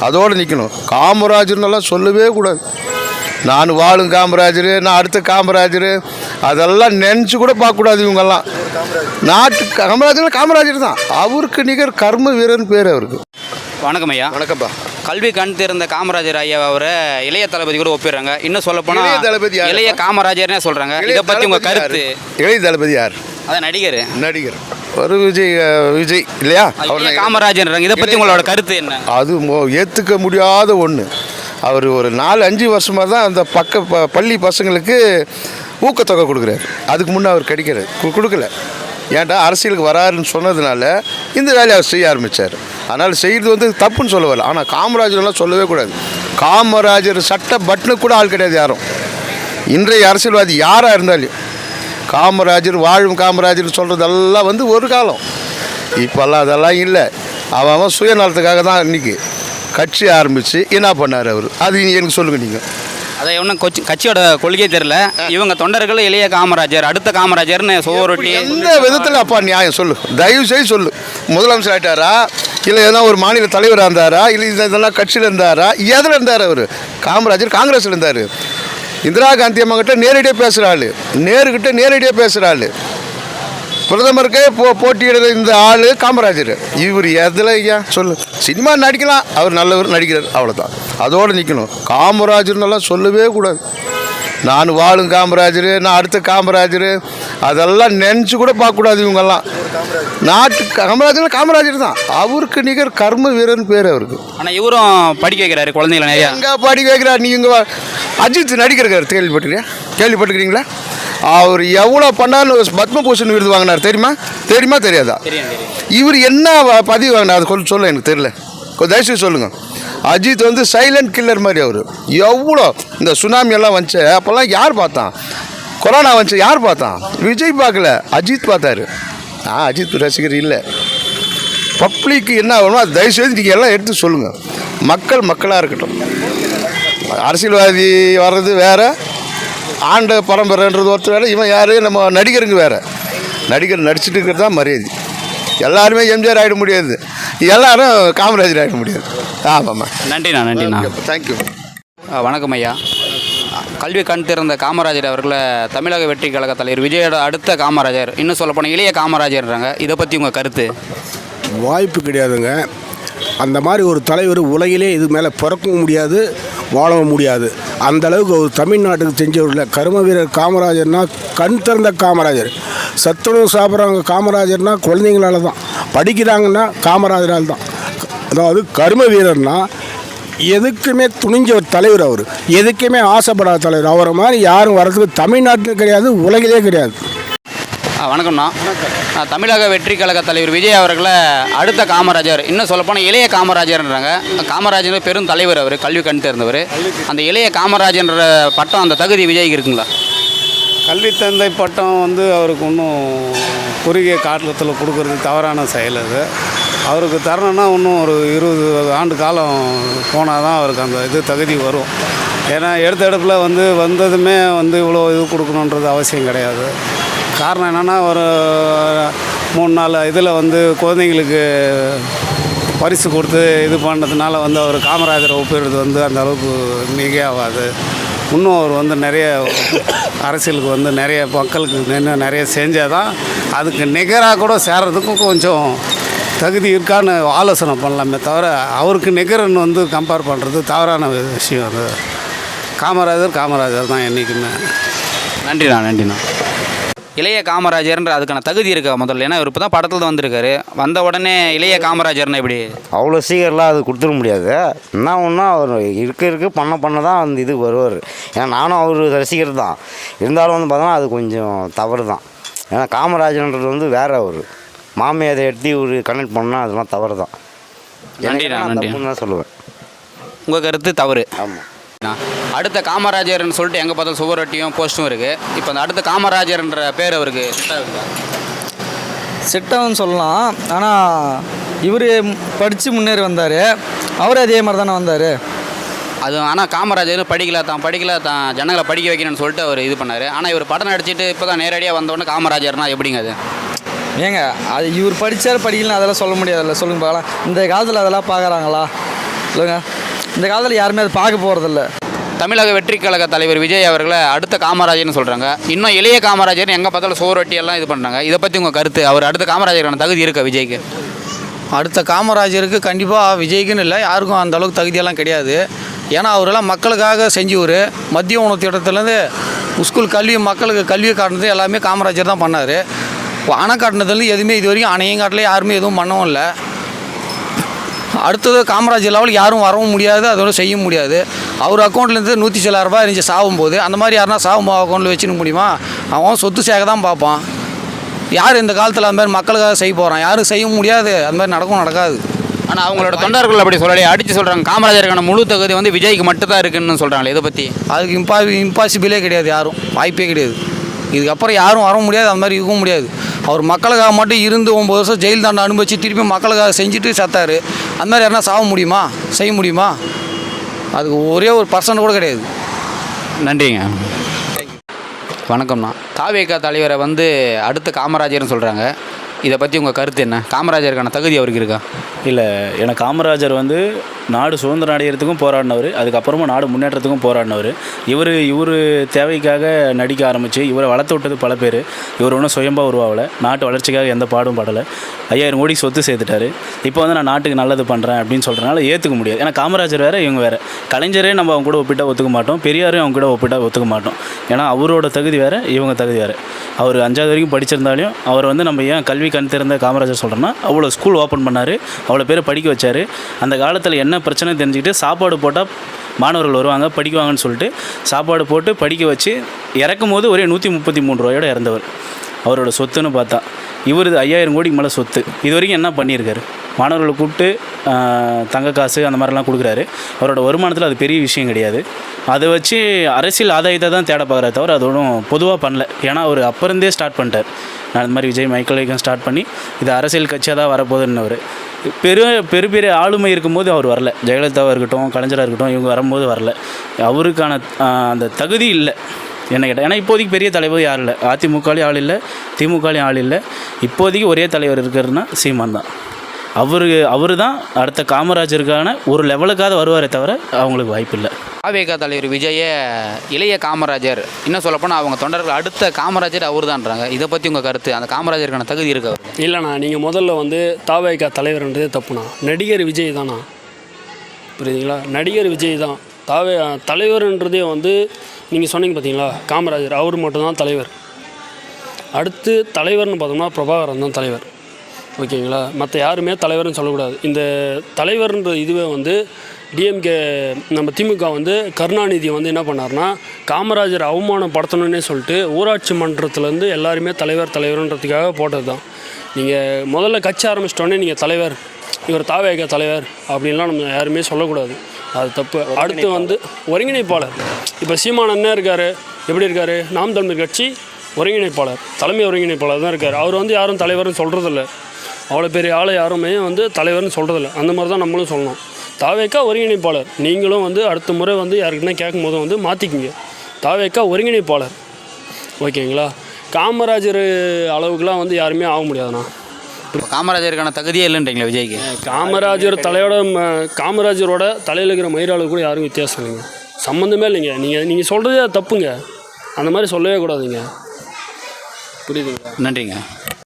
அதோடு நிற்கணும் காமராஜர்னெல்லாம் சொல்லவே கூடாது. நான் வாழும் காமராஜர் நான் அடுத்த காமராஜர் அதெல்லாம் நினச்சி கூட பார்க்கக்கூடாது இவங்கெல்லாம். நாட்டு காமராஜர் காமராஜர் தான். அவருக்கு நிகர் கர்ம வீரன் பேர் அவருக்கு. வணக்கம் ஐயா. வணக்கம்ப்பா. கல்வி கண் திறந்த காமராஜர் ஐயா அவரை இளைய தளபதி கூட ஒப்பிடுறாங்க. இன்னும் சொல்ல போனா இளைய தளபதி? இளைய காமராஜர்னே சொல்றாங்க. இதை பத்தி உங்க கருத்து? இளைய தளபதி யார்? அதான் நடிகர். நடிகர். ஒரு விஜய் விஜய் இல்லையா? இளைய காமராஜர்ன்றாங்க இதை பத்தி உங்களோட கருத்து என்ன? அது ஏற்றுக்க முடியாத ஒன்று அவர் ஒரு நாலு அஞ்சு வருஷமாக தான் அந்த பக்க ப- பள்ளி பசங்களுக்கு ஊக்கத்தொகை கொடுக்குறாரு. அதுக்கு முன்னே அவர் கிடைக்கிறார் கொடுக்கல. ஏன்டா அரசியலுக்கு வராருன்னு சொன்னதுனால இந்த வேலையை அவர் செய்ய ஆரம்பித்தார் அதனால் செய்கிறது வந்து தப்புன்னு சொல்ல வரல. ஆனால் காமராஜர்லாம் சொல்லவே கூடாது. காமராஜர் சட்ட பட்டனு கூட ஆள் கிடையாது யாரும். இன்றைய அரசியல்வாதி யாராக இருந்தாலும் காமராஜர் வாழும் காமராஜர் சொல்கிறதெல்லாம் வந்து ஒரு காலம். இப்போல்லாம் அதெல்லாம் இல்லை. அவன் அவன் சுயநலத்துக்காக தான் இன்னைக்கு கட்சி ஆரம்பித்து என்ன பண்ணார் அவர்? அது எனக்கு சொல்லுங்கள் நீங்கள் அதை ஒன்றும் கொச்சி கட்சியோட கொள்கையே தெரியல. இவங்க தொண்டர்கள் இளைய காமராஜர் அடுத்த காமராஜர்னு சோரொட்டி. எந்த விதத்தில் அப்பா நியாயம் சொல்லு? தயவு செய்து சொல்லு. முதலமைச்சர் ஆயிட்டாரா? இல்லை எதனா ஒரு மாநில தலைவராக இருந்தாரா? இல்லை இதெல்லாம் கட்சியில் இருந்தாரா? எதில் இருந்தார் அவர்? காமராஜர் காங்கிரஸில் இருந்தார். இந்திரா காந்தி அம்மா கிட்ட நேரடியாக பேசுகிற ஆள். நேருக்கிட்ட நேரடியாக பேசுகிற ஆள். பிரதமருக்கே போ போட்டியிடுற இந்த ஆள் காமராஜர். இவர் எதில் ஐயா? சொல்லு. சினிமா நடிக்கலாம். அவர் நல்லவர் நடிக்கிறார். அவ்வளோதான் அதோடு நிற்கணும் காமராஜர்னெல்லாம் சொல்லவே கூடாது. நான் வாழும் காமராஜர் நான் அடுத்த காமராஜர். அதெல்லாம் நினச்சி கூட பார்க்கக்கூடாது இவங்கெல்லாம். நாட்டு காமராஜர் காமராஜர் தான். அவருக்கு நிகர் கர்ம வீரன் பேர் அவருக்கு. ஆனா இவரும் படிக்க வைக்கிறாரு குழந்தைகளை நிறையா. எங்கே பாடி கேட்குறாரு நீங்கள் அஜித் நடிக்கிறார் கேள்விப்பட்டிருக்கியா? கேள்விப்பட்டிருக்கிறீங்களா அவர் எவ்வளோ பண்ணாலும் பத்மபூஷன் விருது வாங்கினார் தெரியுமா? தெரியுமா தெரியாதா? இவர் என்ன பதிவு வாங்கினார்? அது கொஞ்சம் சொல்ல எனக்கு தெரியல. கொஞ்சம் தயவுசெய்து சொல்லுங்கள் அஜித் வந்து சைலண்ட் கில்லர் மாதிரி அவர். எவ்வளோ இந்த சுனாமி எல்லாம் வந்துச்சு. அப்போல்லாம் யார் பார்த்தான்? கொரோனா வந்துச்சு. யார் பார்த்தான்? விஜய் பார்க்கல. அஜித் பார்த்தாரு. நான் அஜித் ரசிகர் இல்லை. பப்ளிக்கு என்ன ஆகணுமோ அது தயவுசெய்து நீங்கள் எல்லாம் எடுத்து சொல்லுங்கள் மக்கள் மக்களாக இருக்கட்டும். அரசியல்வாதி வர்றது வேற ஆண்ட பரம்பரைன்றது ஒருத்தர் வேறு இவன் யார்? நம்ம நடிகருங்க வேறு. நடிகர் நடிச்சிட்டு இருக்கிறது தான் மரியாதை. எல்லாருமே எம்ஜிஆர் ஆகிட முடியாது. எல்லாரும் காமராஜர் ஆகிட முடியாது. ஆமாம்மா. நன்றிண்ணா நன்றிண்ணா. தேங்க்யூ ஆ, வணக்கம் ஐயா. கல்வி கண் திறந்த காமராஜர் அவர்களை தமிழக வெற்றி கழக தலைவர் விஜயோட அடுத்த காமராஜர் இன்னும் சொல்ல போனால் இளைய காமராஜர்ன்றாங்க. இதை பற்றி உங்கள் கருத்து? வாய்ப்பு கிடையாதுங்க. அந்த மாதிரி ஒரு தலைவர் உலகிலே இது மேலே பிறக்கவும் முடியாது வாழவும் முடியாது. அந்த அளவுக்கு ஒரு தமிழ்நாட்டுக்கு செஞ்சவரில் கரும வீரர் காமராஜர்னா கண் திறந்த காமராஜர். சத்துணவு சாப்பிட்றவங்க காமராஜர்னால் குழந்தைங்களால தான் படிக்கிறாங்கன்னா காமராஜரால் தான் அதாவது கரும வீரர்னா எதுக்குமே துணிஞ்ச ஒரு தலைவர் அவர். எதுக்குமே ஆசைப்படாத தலைவர். அவரை மாதிரி யாரும் வர்றதுக்கு தமிழ்நாட்டிலும் கிடையாது உலகிலே கிடையாது. வணக்கம்ண்ணா தமிழக வெற்றி கழக தலைவர் விஜய் அவர்களை அடுத்த காமராஜர் இன்னும் சொல்லப்போனால் இளைய காமராஜர்ன்றாங்க. காமராஜர் பெரும் தலைவர் அவர் கல்வி கண் தேர்ந்தவர் அந்த இளைய காமராஜர்ன்ற பட்டம் அந்த தகுதி விஜய்க்கு இருக்குங்களா? கல்வி தந்தை பட்டம் வந்து அவருக்கு இன்னும் குறுகிய காலத்தில் கொடுக்கறது தவறான செயல் அது. அவருக்கு தரணும்னா இன்னும் ஒரு இருபது ஆண்டு காலம் போனால் தான் அவருக்கு அந்த இது தகுதி வரும். ஏன்னா எடுத்த எடுப்பில் வந்து வந்ததுமே வந்து இவ்வளோ இது கொடுக்கணுன்றது அவசியம் கிடையாது. காரணம் என்னென்னா ஒரு மூணு நாலு இதில் வந்து குழந்தைங்களுக்கு பரிசு கொடுத்து இது பண்ணதுனால வந்து அவர் காமராஜரை ஒப்பிடுறது வந்து அந்த அளவுக்கு ஆகாது இன்னும் அவர் வந்து நிறைய அரசியலுக்கு வந்து நிறைய மக்களுக்கு இன்னும் நிறைய செஞ்சால் தான் அதுக்கு நிகராக கூட சேர்றதுக்கும் கொஞ்சம் தகுதி இருக்கான்னு ஆலோசனை பண்ணலாமே தவிர அவருக்கு நிகரன்னு வந்து கம்பேர் பண்ணுறது தவறான விஷயம் அது. காமராஜர் காமராஜர் தான் என்றைக்குமே நன்றிண்ணா நன்றிண்ணா. இளைய காமராஜர்ன்ற அதுக்கான தகுதி இருக்கா முதல்ல. ஏன்னா இவர் இப்போ தான் படத்தில் தான் வந்திருக்காரு. வந்த உடனே இளைய காமராஜர்னா இப்படி அவ்வளோ சீக்கிரம்லாம் அது கொடுத்துட முடியாது. என்ன ஒன்றா அவர் இருக்க இருக்க பண்ண பண்ண தான் அந்த இது வருவார். ஏன்னா நானும் அவர் ரசிகர் தான் இருந்தாலும் வந்து பார்த்தோன்னா அது கொஞ்சம் தவறு தான் ஏன்னா காமராஜன்றது வந்து வேற அவர் மாமியாரை எடுத்து ஒரு கனெக்ட் பண்ணால் அதெல்லாம் தவறு தான் நன்றி. தான் சொல்லுவேன். உங்கள் கருத்து தவறு. ஆமாம் அடுத்த காமராஜர்னு சொல்லிட்டு எங்கே பார்த்தாலும் சுவரொட்டியும் போஸ்ட்டும் இருக்குது இப்போ அந்த அடுத்த காமராஜர்ன்ற பேர் அவருக்கு? செட்டவுன்னு சொல்லலாம். ஆனால் இவர் படித்து முன்னேறி வந்தார். அவர் அதே மாதிரி தானே வந்தார். அது ஆனால் காமராஜர் படிக்கல தான் படிக்கல தான் ஜனங்களை படிக்க வைக்கணும்னு சொல்லிட்டு அவர் இது பண்ணார். ஆனால் இவர் படம் நடிச்சிட்டு இப்போ தான் நேரடியாக வந்தோடனே காமராஜர்னா எப்படிங்க அது? ஏங்க அது இவர் படித்தார் படிக்கலன்னு அதெல்லாம் சொல்ல முடியாதுல்ல. சொல்லுங்க பார்க்கலாம். இந்த காலத்தில் அதெல்லாம் பார்க்குறாங்களா? இல்லைங்க இந்த காலத்தில் யாருமே அதை பார்க்க போகிறதில்ல தமிழக வெற்றி கழக தலைவர் விஜய் அவர்களை அடுத்த காமராஜர்னு சொல்கிறாங்க இன்னும் இளைய காமராஜர் எங்கே பார்த்தாலும் சோறு எல்லாம் இது பண்ணுறாங்க இதை பற்றி உங்கள் கருத்து? அவர் அடுத்த காமராஜருக்கான தகுதி இருக்கா விஜய்க்கு? அடுத்த காமராஜருக்கு கண்டிப்பாக விஜய்க்குன்னு இல்லை. யாருக்கும் அந்த அளவுக்கு தகுதியெல்லாம் கிடையாது. ஏன்னா அவரெல்லாம் மக்களுக்காக செஞ்சவர் மத்திய உணவு திட்டத்துலேருந்து ஸ்கூல் கல்வி மக்களுக்கு கல்வியை காட்டினது எல்லாமே காமராஜர் தான் பண்ணார். அணை காட்டினதுலேருந்து எதுவுமே இது வரைக்கும் அணையும் காட்டில் யாருமே எதுவும் பண்ணவும் இல்லை. அடுத்தது காமராஜர் லெவலுக்கு யாரும் வரவும் முடியாது அதோட செய்ய முடியாது. அவர் அக்கௌண்ட்லேருந்து நூற்றி சில ரூபாய் இருந்துச்சு சாகும் போது அந்த மாதிரி யாருனா சாகும் அக்கௌண்ட்டில் வச்சுக்க முடியுமா? அவன் சொத்து சேர்க்க தான் பார்ப்பான். யார் இந்த காலத்தில் அந்த மாதிரி மக்களுக்காக செய்ய போகிறான் யாரும் செய்ய முடியாது. அந்த மாதிரி நடக்கும் நடக்காது. ஆனால் அவங்களோட தொண்டர்கள் அப்படி சொல்லலையே அடித்து சொல்கிறாங்க காமராஜருக்கான முழு தகுதி வந்து விஜய்க்கு மட்டும் தான் இருக்குன்னு சொல்கிறாங்களே இதை பற்றி அதுக்கு இம்பா இம்பாசிபிளே கிடையாது யாரும். வாய்ப்பே கிடையாது. இதுக்கப்புறம் யாரும் வர முடியாது. அந்த மாதிரி இருக்கவும் முடியாது. அவர் மக்களுக்காக மட்டும் இருந்து ஒம்பது வருஷம் ஜெயில் தண்டனை அனுபவிச்சு திருப்பி மக்களுக்காக செஞ்சுட்டு செத்தார். அந்த மாதிரி யாருனா சாக முடியுமா? செய்ய முடியுமா? அதுக்கு ஒரே ஒரு பர்சன்ட் கூட கிடையாது. நன்றிங்க. வணக்கம்ண்ணா தாவேகா தலைவரை வந்து அடுத்த காமராஜர்னு சொல்கிறாங்க இதை பற்றி உங்கள் கருத்து என்ன? காமராஜருக்கான தகுதி அவருக்கு இருக்கா? இல்லை எனக்கு காமராஜர் வந்து நாடு சுதந்திரம் அடைகிறதுக்கும் போராடினவர். அதுக்கப்புறமா நாடு முன்னேற்றத்துக்கும் போராடினவர். இவர் இவர் தேவைக்காக நடிக்க ஆரம்பித்து இவரை வளர்த்து விட்டது பல பேர். இவர் ஒன்றும் சுயம்பாக உருவாகலை. நாட்டு வளர்ச்சிக்காக எந்த பாடும் படலை. ஐயாயிரம் கோடி சொத்து சேர்த்துட்டாரு. இப்போ வந்து நான் நாட்டுக்கு நல்லது பண்ணுறேன் அப்படின்னு சொல்கிறனால ஏற்றுக்க முடியாது. ஏன்னா காமராஜர் வேறு இவங்க வேறு. கலைஞரே நம்ம அவங்க கூட ஒப்பிட்டா ஒத்துக்க மாட்டோம். பெரியாரும் அவங்க கூட ஒப்பிட்டா ஒத்துக்க மாட்டோம். ஏன்னா அவரோட தகுதி வேறு இவங்க தகுதி வேறு. அவர் அஞ்சாவது வரைக்கும் படிச்சிருந்தாலையும் அவர் வந்து நம்ம ஏன் கல்வி கண் திறந்த காமராஜர் சொல்கிறோன்னா அவ்வளோ ஸ்கூல் ஓப்பன் பண்ணார். அவ்வளோ பேர் படிக்க வச்சார். அந்த காலத்தில் என்ன பிரச்சனை தெரிஞ்சுக்கிட்டு சாப்பாடு போட்டால் மாணவர்கள் வருவாங்க படிக்குவாங்கன்னு சொல்லிட்டு சாப்பாடு போட்டு படிக்க வச்சு இறக்கும் போது ஒரே நூற்றி முப்பத்தி மூணு ரூபாயோட இறந்தவர். அவரோட சொத்துன்னு பார்த்தா. இவர் ஐயாயிரம் கோடிக்கு மேலே சொத்து. இது வரைக்கும் என்ன பண்ணியிருக்காரு? மாணவர்களை கூப்பிட்டு தங்க காசு அந்த மாதிரிலாம் கொடுக்குறாரு. அவரோட வருமானத்தில் அது பெரிய விஷயம் கிடையாது. அதை வச்சு அரசியல் ஆதாயத்தை தான் தேட பார்க்குறே தவிர அது ஒன்றும் பொதுவாக பண்ணல. ஏன்னா அவர் அப்போ இருந்தே ஸ்டார்ட் பண்ணிட்டார். நான் இந்த மாதிரி விஜய் மைக்கேல் வைக்கம் ஸ்டார்ட் பண்ணி இது அரசியல் கட்சியாக தான் வரப்போகுதுன்னவர். பெரு பெரு பெரிய ஆளுமை இருக்கும்போது அவர் வரல. ஜெயலலிதாவாக இருக்கட்டும் கலைஞராக இருக்கட்டும் இவங்க வரும்போது வரல. அவருக்கான அந்த தகுதி இல்லை. என்ன கேட்டால் ஏன்னா இப்போதைக்கு பெரிய தலைவர் யாரும் இல்லை. அதிமுகலையும் ஆள் இல்லை திமுகலையும் ஆள் இல்லை. இப்போதைக்கு ஒரே தலைவர் இருக்கிறதுனா சீமான் தான். அவரு அவர் தான் அடுத்த காமராஜருக்கான ஒரு லெவலுக்காவது வருவாரே தவிர அவங்களுக்கு வாய்ப்பு இல்லை தாவேகா தலைவர் விஜய இளைய காமராஜர். இன்னும் சொல்லப்போனால் அவங்க தொண்டர்கள் அடுத்த காமராஜர் அவர் தான்றாங்க இதை பற்றி உங்கள் கருத்து? அந்த காமராஜருக்கான தகுதி இருக்கா இல்லைண்ணா நீங்கள் முதல்ல வந்து தாவேக்கா தலைவர்ன்றதே தப்புண்ணா. நடிகர் விஜய் தானா புரியுதுங்களா? நடிகர் விஜய் தான். தாவே தலைவர்ன்றதே வந்து நீங்கள் சொன்னீங்க பார்த்தீங்களா காமராஜர் அவர் மட்டும்தான் தலைவர். அடுத்து தலைவர்னு பார்த்தோம்னா பிரபாகரன் தான் தலைவர். ஓகேங்களா? மற்ற யாருமே தலைவர்னு சொல்லக்கூடாது. இந்த தலைவர்ன்ற இதுவே வந்து டிஎம்கே நம்ம திமுக வந்து கருணாநிதி வந்து என்ன பண்ணார்னா காமராஜர் அவமானப்படுத்தணுன்னே சொல்லிட்டு ஊராட்சி மன்றத்துலேருந்து எல்லாருமே தலைவர் தலைவர்ன்றதுக்காக போட்டது தான் நீங்கள் முதல்ல கட்சி ஆரம்பிச்சிட்டோன்னே நீங்கள் தலைவர் இவர் தாவேக தலைவர் அப்படின்லாம் நம்ம யாருமே சொல்லக்கூடாது. அது தப்பு. அடுத்து வந்து ஒருங்கிணைப்பாளர். இப்போ சீமான் என்ன இருக்கார். எப்படி இருக்கார்? நாம் தமிழர் கட்சி ஒருங்கிணைப்பாளர். தலைமை ஒருங்கிணைப்பாளர் தான் இருக்கார். அவர் வந்து யாரும் தலைவர்னு சொல்கிறதில்ல அவ்வளோ பெரிய ஆளை யாருமே வந்து தலைவர்னு சொல்கிறதில்ல அந்த மாதிரி தான் நம்மளும் சொல்லணும். தாவேக்கா ஒருங்கிணைப்பாளர். நீங்களும் வந்து அடுத்த முறை வந்து யாருக்குன்னா கேட்கும் போது வந்து மாற்றிக்கிங்க தாவேக்கா ஒருங்கிணைப்பாளர். ஓகேங்களா? காமராஜர் அளவுக்குலாம் வந்து யாருமே ஆக முடியாதுண்ணா. இப்போ காமராஜருக்கான தகுதியே இல்லைன்றீங்களா விஜய்க்கு? காமராஜர் தலையோட ம- காமராஜரோட தலையில் இருக்கிற மயிராளு கூட யாரும் வித்தியாசம் இல்லைங்க. சம்மந்தமே இல்லைங்க. நீங்கள் நீங்கள் சொல்கிறதே தப்புங்க. அந்த மாதிரி சொல்லவே கூடாதுங்க. புரியுதுங்களா? நன்றிங்க.